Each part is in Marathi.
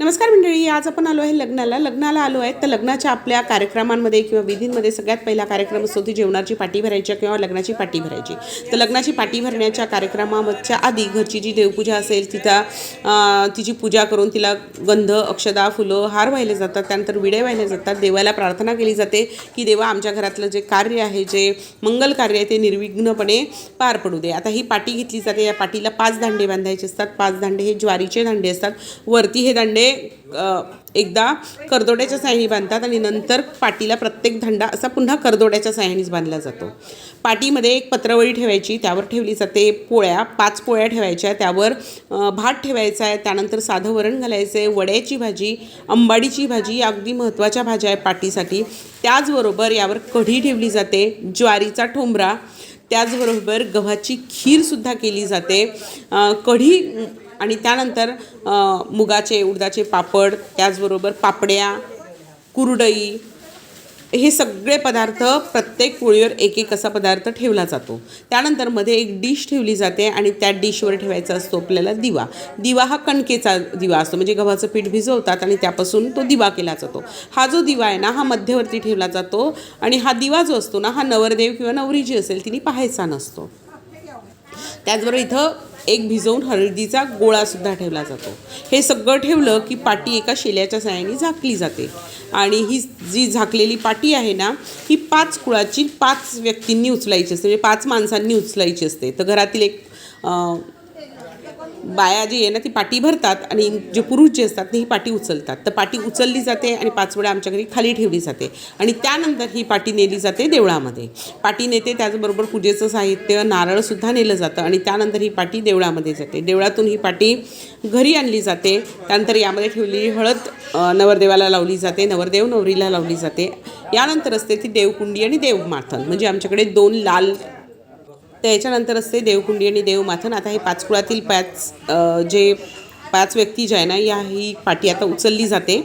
नमस्कार मंडळी आज आपण आलो आहे लग्नाला. लग्नाला आलो आहे तर लग्नाच्या आपल्या कार्यक्रमांमध्ये किंवा विधींमध्ये सगळ्यात पहिला कार्यक्रम असतो ती जेवणाची पाटी भरायची किंवा लग्नाची पाटी भरायची. तर लग्नाची पाठी भरण्याच्या कार्यक्रमाच्या आधी घरची जी देवपूजा असेल तिथं तिची पूजा करून तिला गंध अक्षदा फुलं हार वाहिले जातात. त्यानंतर विडे वाहिले जातात. देवाला प्रार्थना केली जाते की देवा आमच्या घरातलं जे कार्य आहे जे मंगल कार्य आहे ते निर्विघ्नपणे पार पडू दे. आता ही पाटी घेतली जाते. या पाटीला पाच दांडे बांधायचे असतात. पाच दांडे हे ज्वारीचे दांडे असतात. वरती हे दांडे एकदा करदोड्याच्या साह्याने बांधतात आणि नंतर पाटीला प्रत्येक धंडा असा पुन्हा करदोड्याच्या साह्यानेच बांधला जातो. पाटीमध्ये एक पत्रवळी ठेवायची त्यावर ठेवली जाते पोळ्या पाच पोळ्या ठेवायच्या त्यावर भात ठेवायचा आहे त्यानंतर साधं वरण घालायचं आहे वड्याची भाजी अंबाडीची भाजी या अगदी महत्त्वाच्या भाज्या आहे पाटीसाठी. त्याचबरोबर यावर कढी ठेवली जाते ज्वारीचा ठोंबरा त्याचबरोबर गव्हाची खीरसुद्धा केली जाते. कढी आणि त्यानंतर मुगाचे उडदाचे पापड त्याचबरोबर पापड्या कुरडई हे सगळे पदार्थ प्रत्येक पोळीवर एक एक असा पदार्थ ठेवला जातो. त्यानंतरमध्ये एक डिश ठेवली जाते आणि त्या डिशवर ठेवायचा असतो आपल्याला दिवा. दिवा हा कणकेचा दिवा असतो म्हणजे गव्हाचं पीठ भिजवतात आणि त्यापासून तो दिवा केला जातो. हा जो दिवा आहे ना हा मध्यवर्ती ठेवला जातो आणि हा दिवा जो असतो ना हा नवरदेव किंवा नवरी जी असेल तिने पाहायचा नसतो. त्याचबरोबर इथं एक भिजवून हळदीचा गोळासुद्धा ठेवला जातो. हे सगळं ठेवलं की पाटी एका शेल्याच्या साह्याने झाकली जाते. आणि ही जी झाकलेली पाटी आहे ना ही पाच कुळाची पाच व्यक्तींनी उचलायची असते म्हणजे पाच माणसांनी उचलायची असते. तर घरातील एक बाया जी आहे ना ती पाटी भरतात आणि जे पुरुष जे असतात ते ही पाटी उचलतात. तर पाटी उचलली जाते आणि पाच वेळा आमच्या घरी खाली ठेवली जाते. आणि त्यानंतर ही पाटी नेली जाते देवळामध्ये. पाटी नेते त्याचबरोबर पूजेचं साहित्य नारळसुद्धा नेलं जातं आणि त्यानंतर ही पाटी देवळामध्ये जाते. देवळातून ही पाटी घरी आणली जाते. त्यानंतर यामध्ये ठेवलेली हळद नवरदेवाला लावली जाते नवरदेव नवरीला लावली जाते. यानंतर असते ती देवकुंडी आणि देवमाथन. म्हणजे आमच्याकडे दोन लाल त्याच्यानंतर असते देवकुंडी आणि देवमाथन. आता हे पाच कुळातील पाच जे पाच व्यक्ती जे आहे ना या ही पाटी आता उचलली जाते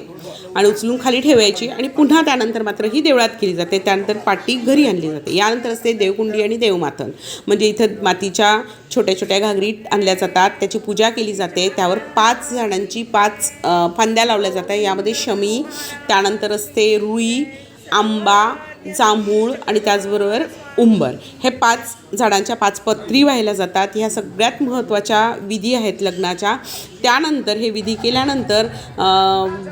आणि उचलून खाली ठेवायची आणि पुन्हा त्यानंतर मात्र ही देवळात केली जाते. त्यानंतर पाटी घरी आणली जाते. यानंतर असते देवकुंडी आणि देवमाथन. म्हणजे इथं मातीच्या छोट्या छोट्या घागरी आणल्या जातात. त्याची पूजा केली जाते. त्यावर पाच झाडांची पाच फांद्या लावल्या जातात. यामध्ये शमी त्यानंतर असते रुई आंबा जांभूळ आणि त्याचबरोबर उंबर. हे पाच झाडांच्या पाच पत्री व्हायला जातात. ह्या सगळ्यात महत्त्वाच्या विधी आहेत लग्नाच्या. त्यानंतर हे विधी केल्यानंतर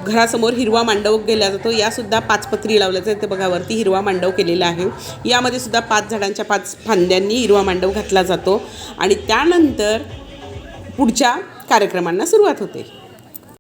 घरासमोर हिरवा मांडव केला जातो. यासुद्धा पाच पत्री लावल्या जाते बघा वरती हिरवा मांडव केलेला आहे. यामध्ये सुद्धा पाच झाडांच्या पाच फांद्यांनी हिरवा मांडव घातला जातो. आणि त्यानंतर पुढच्या कार्यक्रमांना सुरुवात होते.